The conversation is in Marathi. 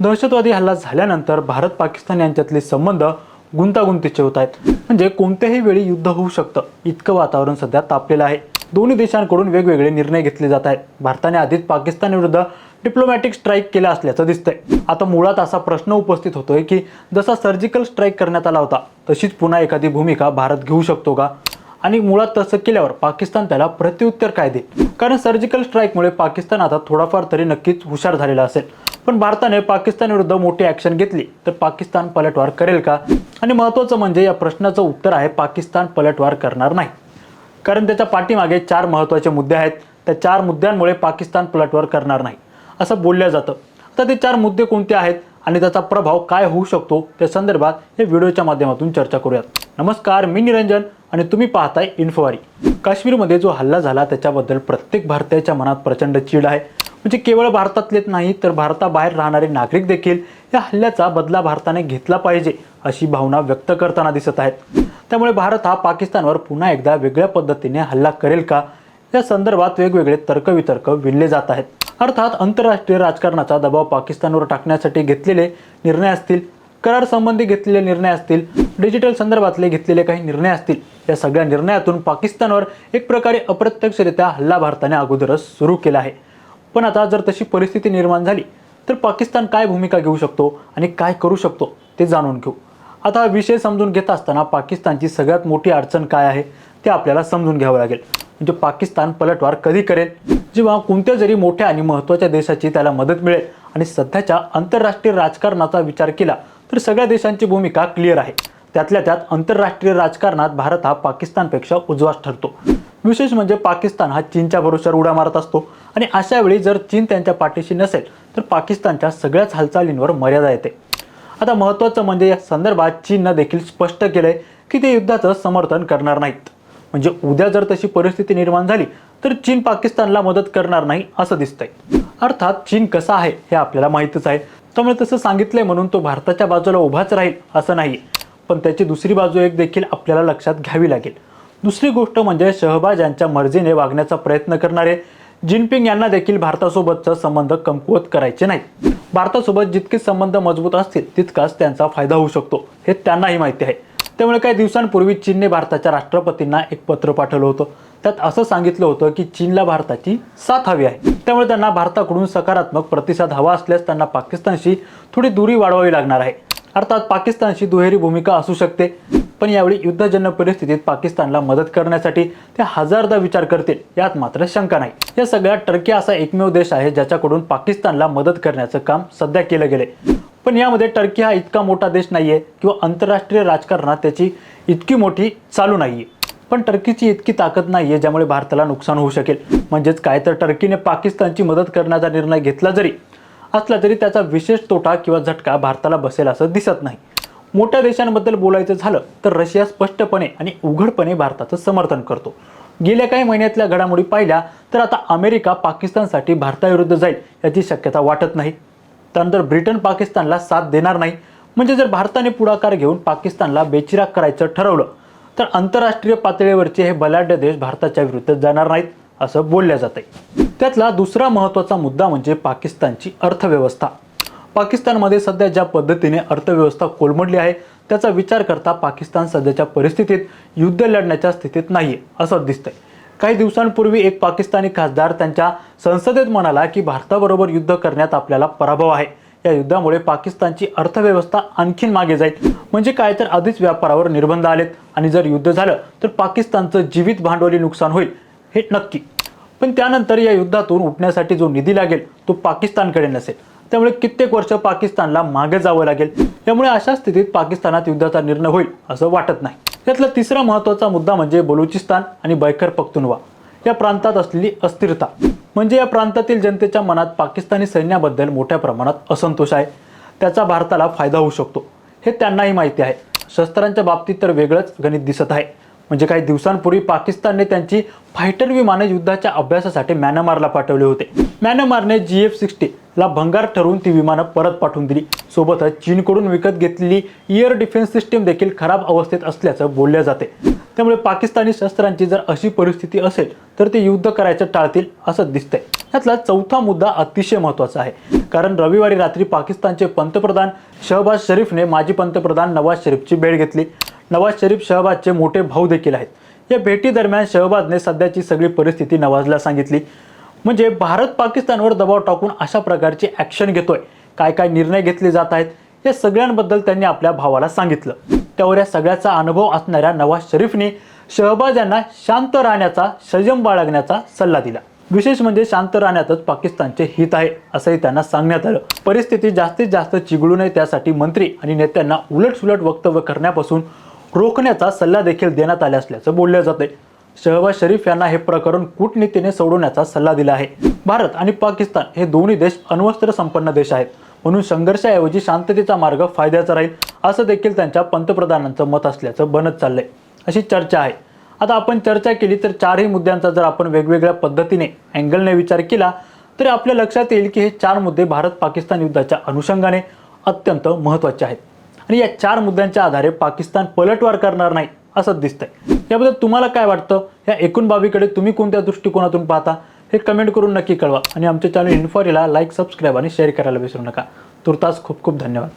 दहशतवादी हल्ला झाल्यानंतर भारत पाकिस्तान यांच्यातले संबंध गुंतागुंतीचे होत आहेत. म्हणजे कोणत्याही वेळी युद्ध होऊ शकतं. इतकं वातावरण सध्या तापलेलं आहे. दोन्ही देशांकडून वेगवेगळे निर्णय घेतले जात आहेत. भारताने आधीच पाकिस्तानविरुद्ध डिप्लोमॅटिक स्ट्राईक केला असल्याचं दिसतंय. आता मुळात असा प्रश्न उपस्थित होतोय की जसा सर्जिकल स्ट्राईक करण्यात आला होता तशीच पुन्हा एखादी भूमिका भारत घेऊ शकतो का? आणि मुळात तसं केल्यावर पाकिस्तान त्याला प्रत्युत्तर काय देईल? कारण सर्जिकल स्ट्राईकमुळे पाकिस्तान आता थोडाफार तरी नक्कीच हुशार झालेला असेल. पण भारताने पाकिस्तान विरुद्ध मोठी ॲक्शन घेतली. तर पाकिस्तान पलटवार करेल का? आणि महत्त्वाचं म्हणजे या प्रश्नाचं उत्तर आहे पाकिस्तान पलटवार करणार नाही. कारण त्याच्या पाठीमागे चार महत्त्वाचे मुद्दे आहेत. त्या चार मुद्द्यांमुळे पाकिस्तान पलटवार करणार नाही. असं बोललं जातं. आता ते चार मुद्दे कोणते आहेत आणि त्याचा प्रभाव काय होऊ शकतो त्या संदर्भात या व्हिडिओच्या माध्यमातून चर्चा करूयात. नमस्कार मी निरंजन आणि तुम्ही पाहताय इन्फोवारी. काश्मीरमध्ये जो हल्ला झाला त्याच्याबद्दल प्रत्येक भारतीयाच्या मनात प्रचंड चीड आहे. म्हणजे केवळ भारतातलेच नाही तर भारताबाहेर राहणारे नागरिक देखील या हल्ल्याचा बदला भारताने घेतला पाहिजे अशी भावना व्यक्त करताना दिसत आहेत. त्यामुळे भारत हा पाकिस्तानवर पुन्हा एकदा वेगळ्या पद्धतीने हल्ला करेल का? या संदर्भात वेगवेगळे तर्कवितर्क विणले जात आहेत. अर्थात आंतरराष्ट्रीय राजकारणाचा दबाव पाकिस्तानवर टाकण्यासाठी घेतलेले निर्णय असतील करार संबंधी घेतलेले निर्णय असतील डिजिटल संदर्भातले घेतलेले काही निर्णय असतील या सगळ्या निर्णयातून पाकिस्तानवर एक प्रकारे अप्रत्यक्षरित्या हल्ला भारताने अगोदरच सुरू केला आहे. पण आता जर तशी परिस्थिती निर्माण झाली तर पाकिस्तान काय भूमिका घेऊ शकतो आणि काय करू शकतो ते जाणून घेऊ. आता हा विषय समजून घेत असताना पाकिस्तानची सगळ्यात मोठी अडचण काय आहे ते आपल्याला समजून घ्यावं लागेल. म्हणजे पाकिस्तान पलटवार कधी करेल? जेव्हा कोणत्या जरी मोठ्या आणि महत्त्वाच्या देशाची त्याला मदत मिळेल आणि सध्याच्या आंतरराष्ट्रीय राजकारणाचा विचार केला तर सगळ्या देशांची भूमिका क्लिअर आहे. त्यातल्या त्यात आंतरराष्ट्रीय राजकारणात भारत हा पाकिस्तानपेक्षा उजवास ठरतो. विशेष म्हणजे पाकिस्तान हा चीनच्या भरोश्यावर उड्या मारत असतो. आणि अशा वेळी जर चीन त्यांच्या पाठीशी नसेल तर पाकिस्तानच्या सगळ्याच हालचालींवर मर्यादा येते. आता महत्त्वाचं म्हणजे या संदर्भात चीननं देखील स्पष्ट केलंय की ते युद्धाचं समर्थन करणार नाहीत. म्हणजे उद्या जर तशी परिस्थिती निर्माण झाली तर चीन पाकिस्तानला मदत करणार नाही असं दिसतंय. अर्थात चीन कसा आहे हे आपल्याला माहीतच आहे. त्यामुळे तसं सांगितलंय म्हणून तो भारताच्या बाजूला उभाच राहील असं नाही. पण त्याची दुसरी बाजू एक देखील आपल्याला लक्षात घ्यावी लागेल. दुसरी गोष्ट म्हणजे शहबाज यांच्या मर्जीने वागण्याचा प्रयत्न करणारे जिनपिंग यांना देखील भारतासोबतचा संबंध कमकुवत करायचे नाही भारतासोबत जितके संबंध मजबूत असतील तितकाच त्यांचा फायदा होऊ शकतो हे त्यांनाही माहिती आहे. त्यामुळे काही दिवसांपूर्वी चीनने भारताच्या राष्ट्रपतींना एक पत्र पाठवलं होतं. त्यात असं सांगितलं होतं की चीनला भारताची साथ हवी आहे. त्यामुळे त्यांना भारताकडून सकारात्मक प्रतिसाद हवा असल्यास त्यांना पाकिस्तानशी थोडी दुरी वाढवावी लागणार आहे. अर्थात पाकिस्तानशी दुहेरी भूमिका असू शकते. पण यावेळी युद्धजन्य परिस्थितीत पाकिस्तानला मदत करण्यासाठी ते हजारदा विचार करतील यात मात्र शंका नाही. या सगळ्यात टर्की असा एकमेव देश आहे ज्याच्याकडून पाकिस्तानला मदत करण्याचं काम सध्या केलं गेले पण यामध्ये टर्की हा इतका मोठा देश नाहीये किंवा आंतरराष्ट्रीय राजकारणात त्याची इतकी मोठी चालू नाहीये. पण टर्कीची इतकी ताकद नाहीये ज्यामुळे भारताला नुकसान होऊ शकेल. म्हणजेच काय तर टर्कीने पाकिस्तानची मदत करण्याचा निर्णय घेतला जरी असला तरी त्याचा विशेष तोटा किंवा झटका भारताला बसेल असं दिसत नाही. मोठ्या देशांबद्दल बोलायचं झालं तर रशिया स्पष्टपणे आणि उघडपणे भारताचं समर्थन करतो. गेल्या काही महिन्यातल्या घडामोडी पाहिल्या तर आता अमेरिका पाकिस्तानसाठी भारताविरुद्ध जाईल याची शक्यता वाटत नाही. त्यानंतर ब्रिटन पाकिस्तानला साथ देणार नाही. म्हणजे जर भारताने पुढाकार घेऊन पाकिस्तानला बेचिराग करायचं ठरवलं तर आंतरराष्ट्रीय पातळीवरचे हे बलाढ्य देश भारताच्या विरुद्ध जाणार नाहीत असं बोलल्या जाते त्यातला दुसरा महत्त्वाचा मुद्दा म्हणजे पाकिस्तानची अर्थव्यवस्था. पाकिस्तानमध्ये सध्या ज्या पद्धतीने अर्थव्यवस्था कोलमडली आहे त्याचा विचार करता पाकिस्तान सध्याच्या परिस्थितीत युद्ध लढण्याच्या स्थितीत नाही असं दिसतंय. काही दिवसांपूर्वी एक पाकिस्तानी खासदार त्यांच्या संसदेत म्हणाला की भारताबरोबर युद्ध करण्यात आपल्याला पराभव आहे. या युद्धामुळे पाकिस्तानची अर्थव्यवस्था आणखीन मागे जाईल. म्हणजे काय तर आधीच व्यापारावर निर्बंध आलेत आणि जर युद्ध झालं तर पाकिस्तानचं जीवित भांडवली नुकसान होईल हे नक्की. पण त्यानंतर या युद्धातून उठण्यासाठी जो निधी लागेल तो पाकिस्तानकडे नसेल. त्यामुळे कित्येक वर्ष पाकिस्तानला मागे जावं लागेल. त्यामुळे अशा स्थितीत पाकिस्तानात युद्धाचा निर्णय होईल असं वाटत नाही. त्यातला तिसरा महत्त्वाचा मुद्दा म्हणजे बलुचिस्तान आणि बैखर पख्तुनवा. या प्रांतात असलेली अस्थिरता. म्हणजे या प्रांतातील जनतेच्या मनात पाकिस्तानी सैन्याबद्दल मोठ्या प्रमाणात असंतोष आहे. त्याचा भारताला फायदा होऊ शकतो. हे त्यांनाही माहिती आहे. शस्त्रांच्या बाबतीत तर वेगळंच गणित दिसत आहे. म्हणजे काही दिवसांपूर्वी पाकिस्तानने त्यांची फायटर विमाने युद्धाच्या अभ्यासासाठी म्यानमारला पाठवले होते. म्यानमारने जी एफ सिक्स्टी ला भंगार ठरवून ती विमानं परत पाठवून दिली. सोबतच चीनकडून विकत घेतलेली एअर डिफेन्स सिस्टीम देखील खराब अवस्थेत असल्याचं बोलले जाते. त्यामुळे पाकिस्तानी शस्त्रांची जर अशी परिस्थिती असेल तर ते युद्ध करायचं टाळतील असं दिसतंय. यातला चौथा मुद्दा अतिशय महत्त्वाचा आहे. कारण रविवारी रात्री पाकिस्तानचे पंतप्रधान शहबाज शरीफने माजी पंतप्रधान नवाज शरीफची भेट घेतली. नवाज शरीफ शहबाजचे मोठे भाऊ देखील आहेत. या भेटीदरम्यान शहबाजने सध्याची सगळी परिस्थिती नवाजला सांगितली. म्हणजे भारत पाकिस्तानवर दबाव टाकून अशा प्रकारची ॲक्शन घेतोय. काय काय निर्णय घेतले जात आहेत या सगळ्यांबद्दल त्यांनी आपल्या भावाला सांगितलं. त्यावर या सगळ्याचा अनुभव असणाऱ्या नवाज शरीफने शहबाज यांना शांत राहण्याचा संयम बाळगण्याचा सल्ला दिला. विशेष म्हणजे शांत राहण्यातच पाकिस्तानचे हित आहे असंही त्यांना सांगण्यात आलं. परिस्थिती जास्तीत जास्त चिघळू नये त्यासाठी मंत्री आणि नेत्यांना उलटसुलट वक्तव्य करण्यापासून रोखण्याचा सल्ला देखील देण्यात आला असल्याचं बोललं जातंय. शहबाज शरीफ यांना हे प्रकरण कूटनीतीने सोडवण्याचा सल्ला दिला आहे. भारत आणि पाकिस्तान हे दोन्ही देश अण्वस्त्र संपन्न देश आहेत. म्हणून संघर्षाऐवजी शांततेचा मार्ग फायद्याचा राहील असं देखील त्यांच्या पंतप्रधानांचं मत असल्याचं बनत चाललंय. अशी चर्चा आहे. आता आपण चर्चा केली तर चारही मुद्द्यांचा जर आपण वेगवेगळ्या पद्धतीने अँगलने विचार केला तर आपल्या लक्षात येईल की हे चार मुद्दे भारत पाकिस्तान युद्धाच्या अनुषंगाने अत्यंत महत्त्वाचे आहेत. आणि या चार मुद्द्यांच्या आधारे पाकिस्तान पलटवार करणार नाही. असं दिसतंय. याबद्दल तुम्हाला काय वाटतं? या एकूण बाबीकडे तुम्ही कोणत्या दृष्टिकोनातून पाहता? हे कमेंट करून नक्की कळवा. आणि आमच्या चॅनल इन्फॉरीला लाईक सबस्क्राईब आणि शेअर करायला विसरू नका. तुर्तास खूप खूप धन्यवाद.